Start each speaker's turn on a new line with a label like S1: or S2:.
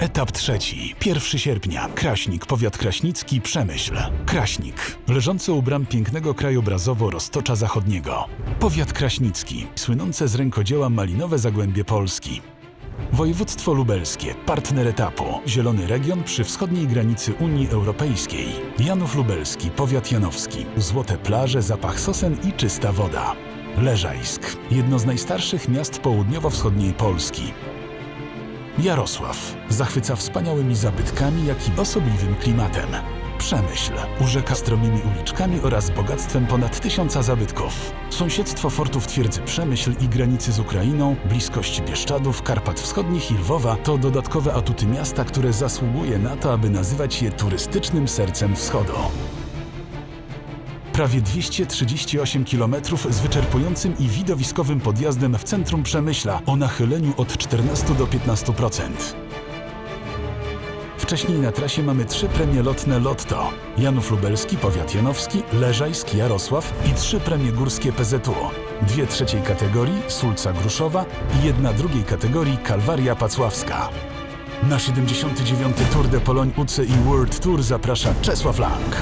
S1: Etap trzeci. 1 sierpnia. Kraśnik, powiat kraśnicki, Przemyśl. Kraśnik. Leżący u bram pięknego krajobrazowo Roztocza Zachodniego. Powiat kraśnicki. Słynące z rękodzieła malinowe zagłębie Polski. Województwo lubelskie, partner etapu, zielony region przy wschodniej granicy Unii Europejskiej. Janów Lubelski, powiat janowski, złote plaże, zapach sosen i czysta woda. Leżajsk, jedno z najstarszych miast południowo-wschodniej Polski. Jarosław, zachwyca wspaniałymi zabytkami, jak i osobliwym klimatem. Przemyśl, urzeka stromymi uliczkami oraz bogactwem ponad tysiąca zabytków. Sąsiedztwo fortów twierdzy Przemyśl i granicy z Ukrainą, bliskość Bieszczadów, Karpat Wschodnich i Lwowa to dodatkowe atuty miasta, które zasługuje na to, aby nazywać je turystycznym sercem wschodu. Prawie 238 km z wyczerpującym i widowiskowym podjazdem w centrum Przemyśla o nachyleniu od 14 do 15%. Wcześniej na trasie mamy trzy premie lotne Lotto. Janów Lubelski, Powiat Janowski, Leżajsk, Jarosław i trzy premie górskie PZU. Dwie trzeciej kategorii, Sulca Gruszowa i jedna drugiej kategorii, Kalwaria Pacławska. Na 79. Tour de Pologne UCI World Tour zaprasza Czesław Lang.